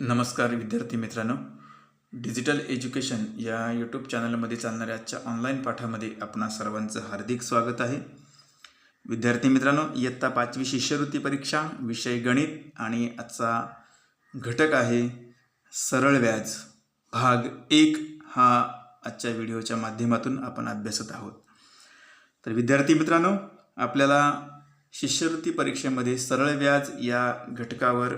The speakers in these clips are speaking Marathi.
नमस्कार विद्यार्थी मित्रांनो. डिजिटल एज्युकेशन या यूट्यूब चॅनलमध्ये चालणाऱ्या आजच्या ऑनलाईन पाठामध्ये आपणा सर्वांचं हार्दिक स्वागत आहे. विद्यार्थी मित्रांनो इयत्ता पाचवी शिष्यवृत्ती परीक्षा विषय गणित आणि आजचा घटक आहे सरळ व्याज. भाग एक हा आजच्या व्हिडिओच्या माध्यमातून आपण अभ्यासत आहोत. तर विद्यार्थी मित्रांनो आपल्याला शिष्यवृत्ती परीक्षेमध्ये सरळ व्याज या घटकावर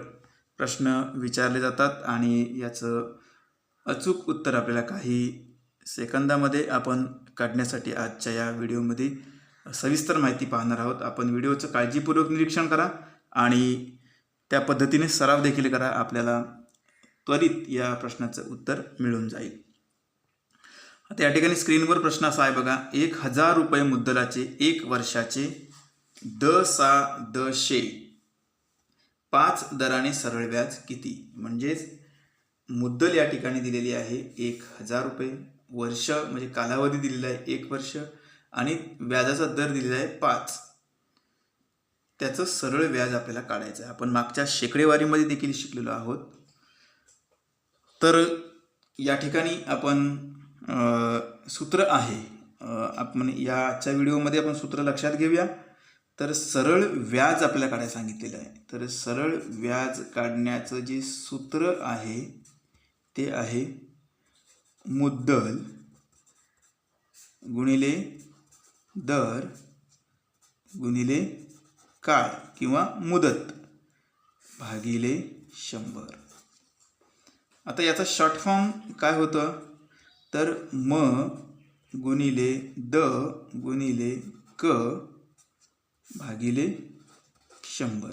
प्रश्न विचारले जातात आणि याचं अचूक उत्तर आपल्याला काही सेकंदामध्ये आपण काढण्यासाठी आजच्या या व्हिडिओमध्ये सविस्तर माहिती पाहणार आहोत. आपण व्हिडिओचं काळजीपूर्वक निरीक्षण करा आणि त्या पद्धतीने सराव देखील करा. आपल्याला त्वरित या प्रश्नाचं उत्तर मिळून जाईल. आता या ठिकाणी स्क्रीनवर प्रश्न असा आहे बघा एक हजार रुपये मुद्दलाचे एक वर्षाचे द सा द शे पाच दराने सरळ व्याज किती? म्हणजेच मुद्दल या ठिकाणी दिलेली आहे एक हजार रुपये. वर्ष म्हणजे कालावधी दिलेला आहे एक वर्ष आणि व्याजाचा दर दिलेला आहे पाच. त्याचं सरळ व्याज आपल्याला काढायचं आहे. आपण मागच्या शेकडेवारीमध्ये देखील शिकलेलो आहोत. तर या ठिकाणी आपण सूत्र आहे. आपण या आजच्या व्हिडिओमध्ये आपण सूत्र लक्षात घेऊया. तर सरळ व्याज आपल्याला काढायला सांगितलेलं आहे. तर सरळ व्याज काढण्याचं जे सूत्र आहे ते आहे मुद्दल गुणिले दर गुणिले काळ किंवा मुदत भागिले शंभर. आता याचा शॉर्ट फॉर्म काय होतं? तर म गुणिले द गुणिले क भागिले शंभर.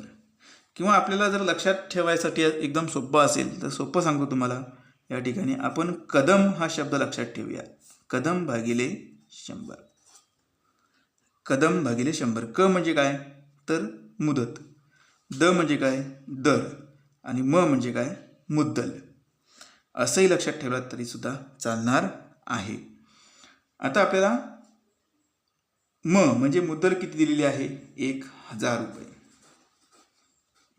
किंवा आपल्याला जर लक्षात ठेवायसाठी एकदम सोपं असेल तर सोपं सांगतो तुम्हाला. या ठिकाणी आपण कदम हा शब्द लक्षात ठेवूया. कदम भागिले शंभर. कदम भागिले शंभर. क म्हणजे काय? तर मुदत. द म्हणजे काय? दर. आणि म म्हणजे काय? मुद्दल. असंही लक्षात ठेवलात तरीसुद्धा चालणार आहे. आता आपल्याला म म्हणजे मुद्दल किती दिलेली आहे? एक हजार रुपये.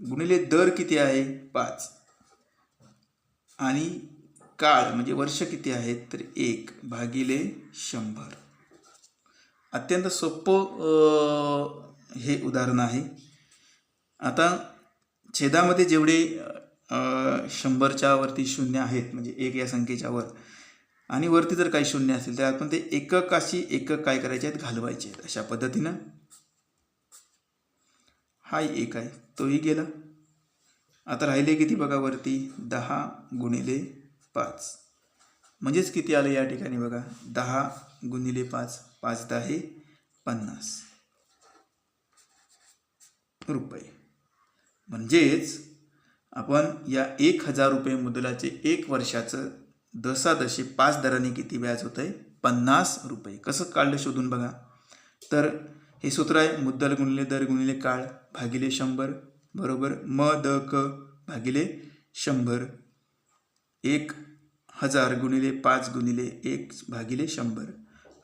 गुणिले दर किती आहे? पाच. आणि काळ म्हणजे वर्ष किती आहेत तर एक भागिले शंभर. अत्यंत सोपं हे उदाहरण आहे. आता छेदामध्ये जेवढे शंभरच्या वरती शून्य आहेत म्हणजे एक या संख्येच्या वर आणि वरती जर काही शून्य असेल तर आपण ते एककाशी एकक काय करायचे आहेत? घालवायचे आहेत. अशा पद्धतीनं हा एक आहे. तोही गेला. आता राहिले किती बघा वरती? दहा गुणिले पाच. म्हणजेच किती आलं या ठिकाणी बघा? दहा गुणिले पाच पाच दहा पन्नास रुपये. म्हणजेच आपण या एक हजार रुपये मुदलाचे एक वर्षाचं दशादशे पाच दराने किती व्याज होतं आहे पन्नास रुपये. कसं काढलं शोधून बघा. तर हे सूत्र आहे मुद्दल गुणिले दर गुणिले काळ भागिले शंभर बरोबर? म द क भागिले शंभर. एक हजार गुणिले पाच गुणिले एक भागिले शंभर.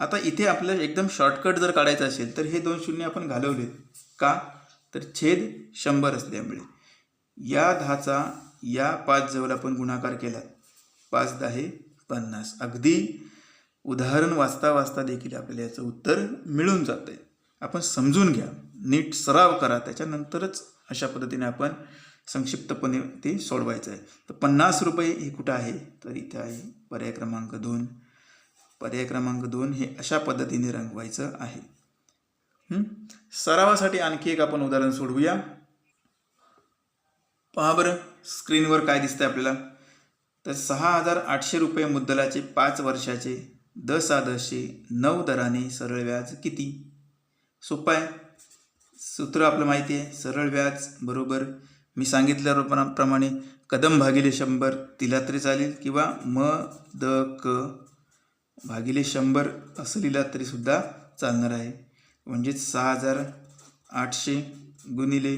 आता इथे आपल्याला एकदम शॉर्टकट जर काढायचं असेल तर हे दोन शून्य आपण घालवलेत. का? तर छेद शंभर असल्यामुळे. या दहाचा या पाच जवळ आपण गुणाकार केला. पाच दहा पन्नास. अगदी उदाहरण वाचता वाचता देखील आपल्याला याचं उत्तर मिळून जातं आहे आपण समजून घ्या. नीट सराव करा. त्याच्यानंतरच अशा पद्धतीने आपण संक्षिप्तपणे ते सोडवायचं आहे. तर पन्नास रुपये हे कुठं आहे? तर इथे आहे पर्याय क्रमांक दोन. पर्याय क्रमांक दोन हे अशा पद्धतीने रंगवायचं आहे. सरावासाठी आणखी एक आपण उदाहरण सोडवूया. पहा बरं स्क्रीनवर काय दिसतंय आपल्याला? तर सहा हजार आठशे रुपये मुद्दलाचे पाच वर्षाचे दशादशे नऊ दराने सरळ व्याज किती? सोपं आहे. सूत्र आपलं माहिती आहे. सरळ व्याज बरोबर. मी सांगितल्याप्रमाणे कदम भागिले शंभर दिला तरी चालेल किंवा म द क भागिले शंभर असं लिहिला तरीसुद्धा चालणार आहे. म्हणजेच सहा हजार आठशे गुणिले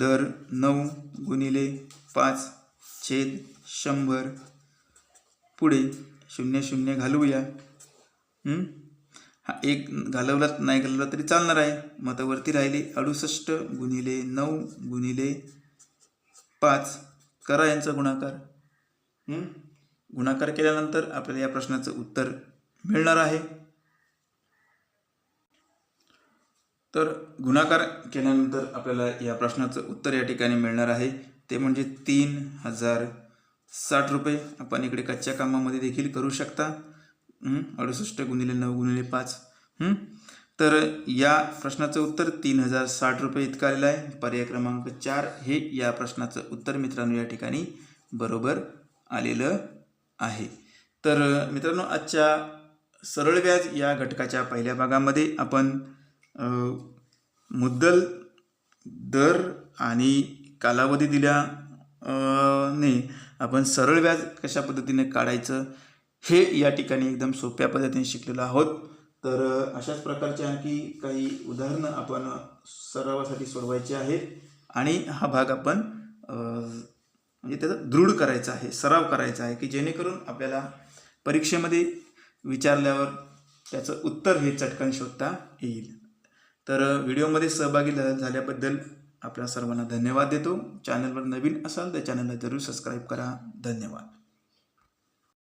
दर नऊ गुणिले पाच छेद शंभर. पुढे शून्य शून्य घालवूया. हा एक घालवला नाही घालवला तरी चालणार आहे. मतावरती राहिली राहिले अडुसष्ट गुणिले नऊ गुणिले पाच. करा यांचा गुणाकार. गुणाकार केल्यानंतर आपल्याला या प्रश्नाचं उत्तर मिळणार आहे. तर गुणाकार केल्यानंतर आपल्याला या प्रश्नाचं उत्तर या ठिकाणी मिळणार आहे. ते म्हणजे तीन हजार साठ रुपये. आपण इकडे कच्च्या कामामध्ये देखील करू शकता. अडुसष्ट गुणिले नऊ गुणिले पाच. तर या प्रश्नाचं उत्तर तीन हजार साठ रुपये इतकं आलेलं आहे. पर्याय क्रमांक चार हे या प्रश्नाचं उत्तर मित्रांनो या ठिकाणी बरोबर आलेलं आहे. तर मित्रांनो आजच्या सरळ व्याज या घटकाच्या पहिल्या भागामध्ये आपण मुद्दल दर आणि कालावधी दिल्या ने आपण सरळ व्याज कशा पद्धतीने काढायचं हे या ठिकाणी एकदम सोप्या पद्धतीने शिकलेलो आहोत. तर अशाच प्रकारचे आणखी काही उदाहरणं आपण सरावासाठी सोडवायची आहेत. आणि हा भाग आपण म्हणजे त्याचा दृढ करायचा आहे सराव करायचा आहे की जेणेकरून आपल्याला परीक्षेमध्ये विचारल्यावर त्याचं उत्तर हे चटकन शोधता येईल. तर व्हिडिओमध्ये सहभागी झाल्याबद्दल आपल्या सर्वांना धन्यवाद देतो. चॅनलवर नवीन असाल तर चॅनलला जरूर सबस्क्राईब करा. धन्यवाद.